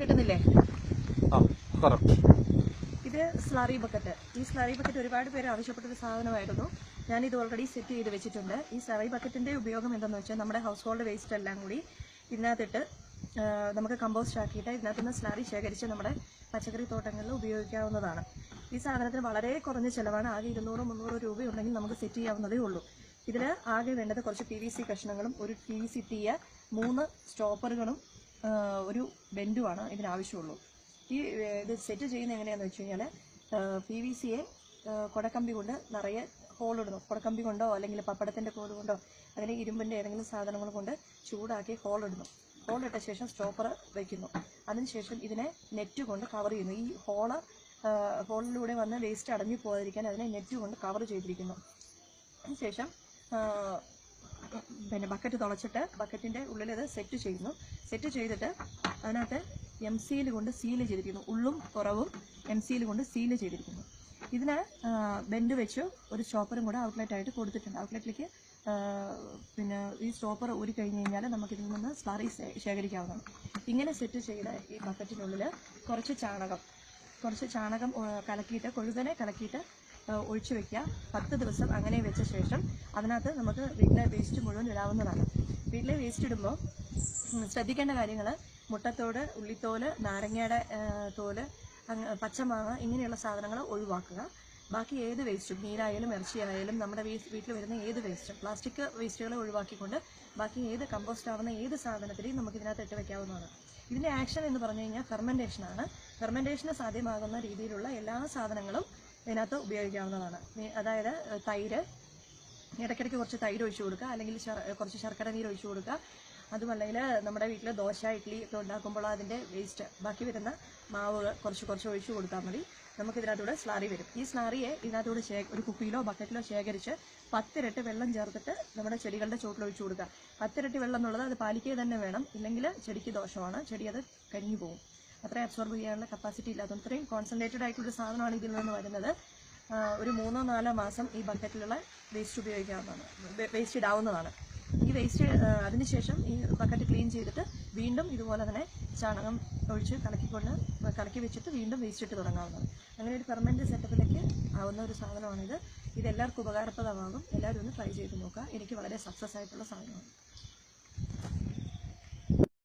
കിട്ടുന്നില്ലേ? ഇത് slurry bucket ഈ slurry bucket ഒരുപാട് പേര് ആവശ്യപ്പെട്ട ഒരു സാധനമായിരുന്നു. ഞാൻ ഇത് ഓൾറെഡി സെറ്റ് ചെയ്ത് വെച്ചിട്ടുണ്ട്. ഈ സ്ലറി ബക്കറ്റിന്റെ ഉപയോഗം എന്താണെന്ന് വെച്ചാൽ നമ്മുടെ ഹൗസ് ഹോൾഡ് വേസ്റ്റ് എല്ലാം കൂടി ഇതിനകത്തിട്ട് നമുക്ക് കമ്പോസ്റ്റ് ആക്കിയിട്ട് ഇതിനകത്തുനിന്ന് സ്ലറി ശേഖരിച്ച് നമ്മുടെ പച്ചക്കറി തോട്ടങ്ങളിൽ ഉപയോഗിക്കാവുന്നതാണ്. ഈ സാധനത്തിന് വളരെ കുറഞ്ഞ ചിലവാണ്. ആകെ ഇരുന്നൂറ് മുന്നൂറ് രൂപയുണ്ടെങ്കിൽ നമുക്ക് സെറ്റ് ചെയ്യാവുന്നതേ ഉള്ളൂ. ഇതിന് ആകെ വേണ്ടത് കുറച്ച് പി വി സി കഷ്ണങ്ങളും ഒരു പി വി സി തീയ മൂന്ന് സ്റ്റോപ്പറുകളും ഒരു ബെൻഡുമാണ് ഇതിനാവശ്യമുള്ളൂ. ഈ ഇത് സെറ്റ് ചെയ്യുന്ന എങ്ങനെയാണെന്ന് വെച്ച് കഴിഞ്ഞാൽ പി വി സിയെ കുടക്കമ്പി കൊണ്ട് നിറയെ ഹോളിടുന്നു കുടക്കമ്പി കൊണ്ടോ അല്ലെങ്കിൽ പപ്പടത്തിന്റെ കോൽ കൊണ്ടോ അങ്ങനെ ഇരുമ്പിന്റെ ഏതെങ്കിലും സാധനങ്ങൾ കൊണ്ട് ചൂടാക്കി ഹോളിടുന്നു ഹോളിട്ട ശേഷം സ്റ്റോപ്പർ വയ്ക്കുന്നു അതിനുശേഷം ഇതിനെ നെറ്റ് കൊണ്ട് കവർ ചെയ്യുന്നു. ഈ ഹോൾ ഹോളിലൂടെ വന്ന് വേസ്റ്റ് അടഞ്ഞു പോകാതിരിക്കാൻ അതിനെ നെറ്റ് കൊണ്ട് കവർ ചെയ്തിരിക്കുന്നു. അതിനുശേഷം പിന്നെ ബക്കറ്റ് തുളച്ചിട്ട് ബക്കറ്റിന്റെ ഉള്ളിൽ ഇത് സെറ്റ് ചെയ്യുന്നു. സെറ്റ് ചെയ്തിട്ട് അതിനകത്ത് എം സിയിൽ കൊണ്ട് സീൽ ചെയ്തിരിക്കുന്നു. ഉള്ളും പുറവും എം സിയിൽ കൊണ്ട് സീൽ ചെയ്തിരിക്കുന്നു. ഇതിന് ബെൻഡ് വെച്ച് ഒരു സ്റ്റോപ്പറും കൂടെ ഔട്ട്ലെറ്റ് ആയിട്ട് കൊടുത്തിട്ടുണ്ട്. ഔട്ട്ലെറ്റിലേക്ക് പിന്നെ ഈ സ്റ്റോപ്പർ ഊരി കഴിഞ്ഞ് കഴിഞ്ഞാൽ നമുക്കിതിൽ നിന്ന് സ്ലറി ശേഖരിക്കാവുന്നതാണ്. ഇങ്ങനെ സെറ്റ് ചെയ്ത ഈ ബക്കറ്റിനുള്ളിൽ കുറച്ച് ചാണകം കുറച്ച് ചാണകം കലക്കിയിട്ട് കൊഴുകനെ കലക്കിയിട്ട് ഒഴിച്ചു വെക്കുക. പത്ത് ദിവസം അങ്ങനെ വെച്ച ശേഷം അതിനകത്ത് നമുക്ക് വീട്ടിലെ വേസ്റ്റ് മുഴുവൻ ഇടാവുന്നതാണ്. വീട്ടിലെ വേസ്റ്റ് ഇടുമ്പോൾ ശ്രദ്ധിക്കേണ്ട കാര്യങ്ങൾ മുട്ടത്തോട് ഉള്ളിത്തോൽ നാരങ്ങയുടെ തോൽ പച്ചമാങ്ങ ഇങ്ങനെയുള്ള സാധനങ്ങൾ ഒഴിവാക്കുക. ബാക്കി ഏത് വേസ്റ്റും മീനായാലും ഇറച്ചിയായാലും നമ്മുടെ വീട്ടിൽ വരുന്ന ഏത് വേസ്റ്റും പ്ലാസ്റ്റിക് വേസ്റ്റുകളെ ഒഴിവാക്കിക്കൊണ്ട് ബാക്കി ഏത് കമ്പോസ്റ്റ് ആവുന്ന ഏത് സാധനത്തിനെയും നമുക്ക് ഇതിനകത്ത് ഇട്ട് വയ്ക്കാവുന്നതാണ് ഇതിന്റെ ആക്ഷൻ എന്ന് പറഞ്ഞു കഴിഞ്ഞാൽ ഫെർമെന്റേഷനാണ് ഫെർമെന്റേഷന് സാധ്യമാകുന്ന രീതിയിലുള്ള എല്ലാ സാധനങ്ങളും ഇതിനകത്ത് ഉപയോഗിക്കാവുന്നതാണ്. അതായത് തൈര് ഇടയ്ക്കിടയ്ക്ക് കുറച്ച് തൈര് ഒഴിച്ചു കൊടുക്കുക. അല്ലെങ്കിൽ കുറച്ച് ശർക്കര നീര് ഒഴിച്ചു കൊടുക്കുക. അതുമല്ലെങ്കിൽ നമ്മുടെ വീട്ടിൽ ദോശ ഇഡ്ഡലി ഒക്കെ ഉണ്ടാക്കുമ്പോൾ അതിന്റെ വേസ്റ്റ് ബാക്കി വരുന്ന മാവ് കുറച്ച് കുറച്ച് ഒഴിച്ചു കൊടുത്താൽ മതി. നമുക്ക് ഇതിനകത്തൂടെ സ്ലാറി വരും. ഈ സ്ലാറിയെ ഇതിനകത്തൂടെ ശേ ഒരു കുപ്പിയിലോ ബക്കറ്റിലോ ശേഖരിച്ച് പത്തിരട്ടി വെള്ളം ചേർത്തിട്ട് നമ്മുടെ ചെടികളുടെ ചുവട്ടിൽ ഒഴിച്ചു കൊടുക്കുക. പത്തിരട്ടി വെള്ളം എന്നുള്ളത് അത് പാലിക്കുക തന്നെ വേണം. ഇല്ലെങ്കിൽ ചെടിക്ക് ദോഷമാണ്. ചെടി അത് കരിഞ്ഞു പോകും. അത്രയും അബ്സോർബ് ചെയ്യാനുള്ള കപ്പാസിറ്റി ഇല്ല. അത്രയും കോൺസെൻട്രേറ്റഡ് ആയിട്ടുള്ള സാധനമാണ് ഇതിൽ നിന്ന് വരുന്നത്. ഒരു മൂന്നോ നാലോ മാസം ഈ ബക്കറ്റിലുള്ള വേസ്റ്റ് ഉപയോഗിക്കാവുന്നതാണ്. വേസ്റ്റ് ഇടാവുന്നതാണ്. ഈ വേസ്റ്റ് അതിനുശേഷം ഈ ബക്കറ്റ് ക്ലീൻ ചെയ്തിട്ട് വീണ്ടും ഇതുപോലെ തന്നെ ചാണകം ഒഴിച്ച് കലക്കിക്കൊണ്ട് കലക്കി വെച്ചിട്ട് വീണ്ടും വേസ്റ്റ് ഇട്ട് തുടങ്ങാവുന്നതാണ്. അങ്ങനെ ഒരു പെർമനന്റ് സെറ്റപ്പിലേക്ക് ആവുന്ന ഒരു സാധനമാണിത്. ഇത് എല്ലാവർക്കും ഉപകാരപ്രദമാകും. എല്ലാവരും ഒന്ന് ട്രൈ ചെയ്ത് നോക്കുക. എനിക്ക് വളരെ സക്സസ് ആയിട്ടുള്ള സാധനമാണ്.